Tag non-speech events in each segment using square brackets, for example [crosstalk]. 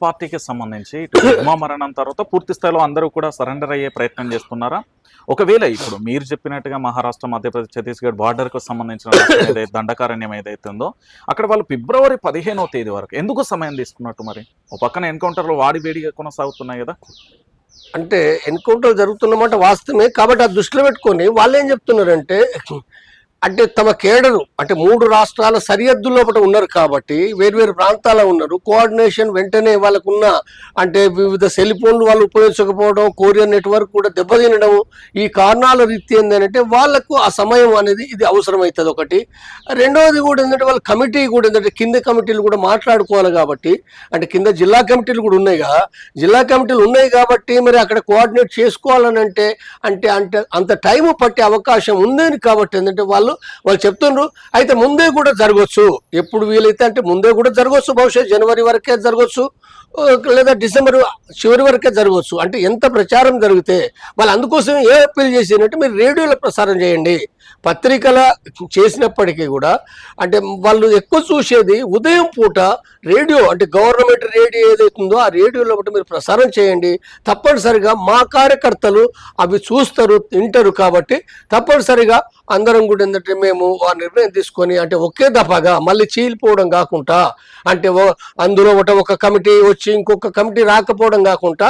పార్టీకి సంబంధించి ఉమామరణం మరణం తర్వాత పూర్తి స్థాయిలో అందరూ కూడా సరెండర్ అయ్యే ప్రయత్నం చేస్తున్నారా? ఒకవేళ ఇప్పుడు మీరు చెప్పినట్టుగా మహారాష్ట్ర మధ్యప్రదేశ్ ఛత్తీస్గఢ్ బార్డర్కు సంబంధించిన ఏదైతే దండకారణ్యం ఏదైతే ఉందో అక్కడ వాళ్ళు ఫిబ్రవరి పదిహేనో తేదీ వరకు ఎందుకు సమయం తీసుకున్నట్టు మరి? ఒక పక్కన ఎన్కౌంటర్లు వాడి వేడిగా కొనసాగుతున్నాయి కదా. అంటే ఎన్కౌంటర్ జరుగుతున్నమాట వాస్తవమే కాబట్టి ఆ దృష్టిలో పెట్టుకొని వాళ్ళు ఏం చెప్తున్నారంటే అంటే తమ కేడరు అంటే మూడు రాష్ట్రాల సరిహద్దు లోపల ఉన్నారు కాబట్టి వేర్వేరు ప్రాంతాల్లో ఉన్నారు. కోఆర్డినేషన్ వెంటనే వాళ్ళకున్న అంటే వివిధ సెల్ ఫోన్లు వాళ్ళు ఉపయోగించకపోవడం కొరియర్ నెట్వర్క్ కూడా దెబ్బతినడం ఈ కారణాల రీతి ఏంటంటే వాళ్ళకు ఆ సమయం అనేది ఇది అవసరమవుతుంది ఒకటి. రెండవది కూడా ఏంటంటే వాళ్ళ కమిటీ కూడా ఏంటంటే కింద కమిటీలు కూడా మాట్లాడుకోవాలి కాబట్టి అంటే కింద జిల్లా కమిటీలు కూడా ఉన్నాయి కదా జిల్లా కమిటీలు ఉన్నాయి కాబట్టి మరి అక్కడ కోఆర్డినేట్ చేసుకోవాలని అంటే అంటే అంటే అంత టైం పట్టే అవకాశం ఉందని కాబట్టి ఏంటంటే వాళ్ళు వాళ్ళు చెప్తుండ్రు అయితే ముందే కూడా జరగవచ్చు ఎప్పుడు వీలైతే అంటే ముందే కూడా జరగవచ్చు బహుశా జనవరి వరకే జరగవచ్చు లేదా డిసెంబర్ చివరి వరకే జరగవచ్చు అంటే ఎంత ప్రచారం జరిగితే వాళ్ళు అందుకోసం ఏ అప్పీల్ చేసినట్టు మీరు రేడియోలో ప్రసారం చేయండి. పత్రికల చేసినప్పటికీ కూడా అంటే వాళ్ళు ఎక్కువ చూసేది ఉదయం పూట రేడియో అంటే గవర్నమెంట్ రేడియో ఏదైతుందో ఆ రేడియోలో ఒకటి మీరు ప్రసారం చేయండి. తప్పనిసరిగా మా కార్యకర్తలు అవి చూస్తారు వింటారు కాబట్టి తప్పనిసరిగా అందరం కూడా ఏంటంటే మేము ఆ నిర్ణయం తీసుకొని అంటే ఒకే దఫాగా మళ్ళీ చీలిపోవడం కాకుండా అంటే అందులో ఒకటి ఒక కమిటీ వచ్చి ఇంకొక కమిటీ రాకపోవడం కాకుండా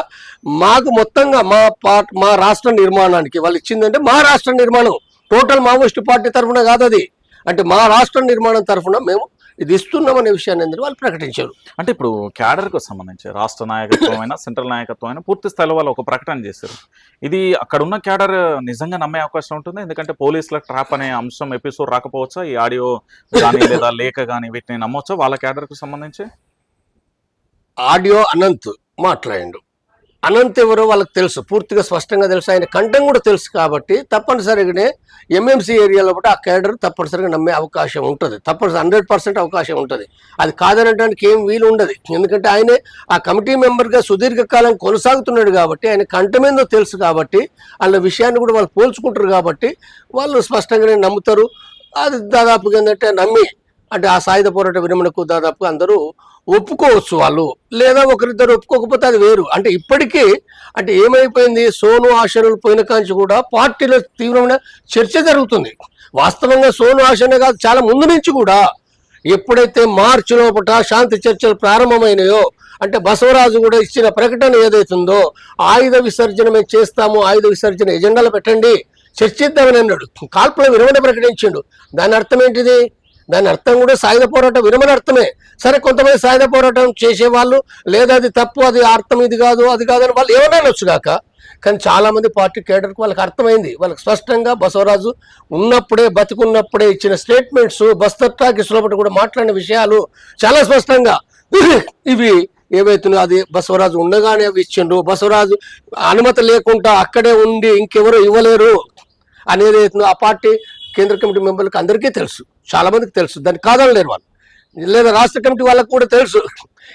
మాకు మొత్తంగా మా పార్ట్ మా రాష్ట్ర నిర్మాణానికి వాళ్ళు ఇచ్చిందంటే మా రాష్ట్ర నిర్మాణం. టోటల్ మావోయిస్ట్ పార్టీ తరఫున కాదు అది. అంటే మా రాష్ట్ర నిర్మాణం తరఫున మేము ఇది ఇస్తున్నామనే విషయాన్ని అందరూ వాళ్ళు ప్రకటించారు. అంటే ఇప్పుడు క్యాడర్కు సంబంధించి రాష్ట్ర నాయకత్వం అయినా [coughs] సెంట్రల్ నాయకత్వం అయినా పూర్తి స్థాయిలో వాళ్ళు ఒక ప్రకటన చేశారు. ఇది అక్కడ ఉన్న క్యాడర్ నిజంగా నమ్మే అవకాశం ఉంటుంది? ఎందుకంటే పోలీసుల ట్రాప్ అనే అంశం ఎపిసోడ్ రాకపోవచ్చా? ఈ ఆడియో కానీ లేదా లేఖ కానీ వీటిని నమ్మొచ్చా వాళ్ళ క్యాడర్కు సంబంధించి? ఆడియో అనంత్ మాట్లాడిండు. అనంత్ ఎవరో వాళ్ళకి తెలుసు. పూర్తిగా స్పష్టంగా తెలుసు. ఆయన కంఠం కూడా తెలుసు కాబట్టి తప్పనిసరిగానే ఎంఎంసీ ఏరియాలో కూడా ఆ క్యాడర్ తప్పనిసరిగా నమ్మే అవకాశం ఉంటుంది. తప్పనిసరి హండ్రెడ్ పర్సెంట్ అవకాశం ఉంటుంది. అది కాదనడానికి ఏం వీలు ఉండదు. ఎందుకంటే ఆయనే ఆ కమిటీ మెంబర్గా సుదీర్ఘకాలం కొనసాగుతున్నాడు కాబట్టి ఆయన కంఠమేందో తెలుసు కాబట్టి వాళ్ళ విషయాన్ని కూడా వాళ్ళు పోల్చుకుంటారు కాబట్టి వాళ్ళు స్పష్టంగానే నమ్ముతారు. అది దాదాపుగా ఏంటంటే నమ్మి అంటే ఆ సాయుధ పోరాట విరమణకు దాదాపు అందరూ ఒప్పుకోవచ్చు వాళ్ళు. లేదా ఒకరిద్దరు ఒప్పుకోకపోతే అది వేరు. అంటే ఇప్పటికీ అంటే ఏమైపోయింది? సోను ఆశనులు పోయిన కాంచి కూడా పార్టీలో తీవ్రమైన చర్చ జరుగుతుంది. వాస్తవంగా సోను ఆశనే కాదు చాలా ముందు నుంచి కూడా ఎప్పుడైతే మార్చి లోపల శాంతి చర్చలు ప్రారంభమైనాయో అంటే బసవరాజు కూడా ఇచ్చిన ప్రకటన ఏదైతుందో ఆయుధ విసర్జన మేము చేస్తాము ఆయుధ విసర్జన ఎజెండాలు పెట్టండి చర్చిద్దామని అన్నాడు. కాల్పుల విరమణ ప్రకటించిండు. దాని అర్థం ఏంటిది? దాని అర్థం కూడా సాయుధ పోరాటం విరమణ అర్థమే. సరే కొంతమంది సాయుధ పోరాటం చేసేవాళ్ళు లేదా అది తప్పు అది అర్థం ఇది కాదు అది కాదని వాళ్ళు ఏమైనా అనొచ్చు కాక. కానీ చాలామంది పార్టీ కేడర్కి వాళ్ళకి అర్థమైంది. వాళ్ళకి స్పష్టంగా బసవరాజు ఉన్నప్పుడే బతికున్నప్పుడే ఇచ్చిన స్టేట్మెంట్స్ బస్తర్ టాకీస్ కూడా మాట్లాడిన విషయాలు చాలా స్పష్టంగా. [clears throat] ఇవి ఏవైతున్నాయో అది బసవరాజు ఉండగానే అవి ఇచ్చిండు బసవరాజు అనుమతి లేకుండా అక్కడే ఉండి ఇంకెవరు ఇవ్వలేరు. అనేది అవుతుందో ఆ పార్టీ కేంద్ర కమిటీ మెంబర్లకు అందరికీ తెలుసు. చాలామందికి తెలుసు. దాన్ని కాదనలేరు వాళ్ళు. లేదా రాష్ట్ర కమిటీ వాళ్ళకు కూడా తెలుసు.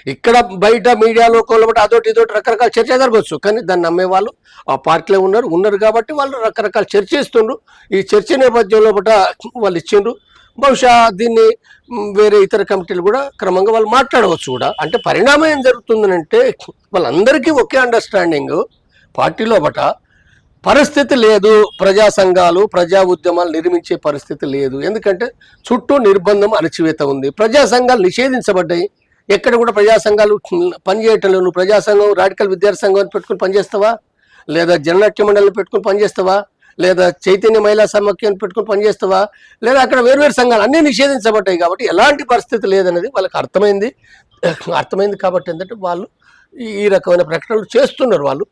ఇక్కడ బయట మీడియాలో కొలబట్టి అదోటి ఇదోటి రకరకాల చర్చ జరగవచ్చు. కానీ దాన్ని నమ్మే వాళ్ళు ఆ పార్టీలో ఉన్నారు. ఉన్నారు కాబట్టి వాళ్ళు రకరకాల చర్చ ఇస్తుండ్రు ఈ చర్చ నేపథ్యంలో బట్ట వాళ్ళు ఇచ్చిండ్రు. బహుశా దీన్ని వేరే ఇతర కమిటీలు కూడా క్రమంగా వాళ్ళు మాట్లాడవచ్చు కూడా. అంటే పరిణామం ఏం జరుగుతుందనంటే వాళ్ళందరికీ ఒకే అండర్స్టాండింగ్ పార్టీలో బట పరిస్థితి లేదు. ప్రజా సంఘాలు ప్రజా ఉద్యమాలు నిర్మించే పరిస్థితి లేదు. ఎందుకంటే చుట్టూ నిర్బంధం అణచివేత ఉంది. ప్రజా సంఘాలు నిషేధించబడ్డాయి. ఎక్కడ కూడా ప్రజా సంఘాలు పనిచేయటం లేదు నువ్వు ప్రజా సంఘం రాడికల్ విద్యార్థి సంఘం పెట్టుకుని పనిచేస్తావా? లేదా జననాట్య మండలిని పెట్టుకుని పనిచేస్తావా? లేదా చైతన్య మహిళా సమాఖ్యాన్ని పెట్టుకుని పనిచేస్తావా? లేదా అక్కడ వేర్వేరు సంఘాలు అన్నీ నిషేధించబడ్డాయి కాబట్టి ఎలాంటి పరిస్థితి లేదనేది వాళ్ళకి అర్థమైంది. అర్థమైంది కాబట్టి ఏంటంటే వాళ్ళు ఈ రకమైన ప్రకటనలు చేస్తున్నారు వాళ్ళు.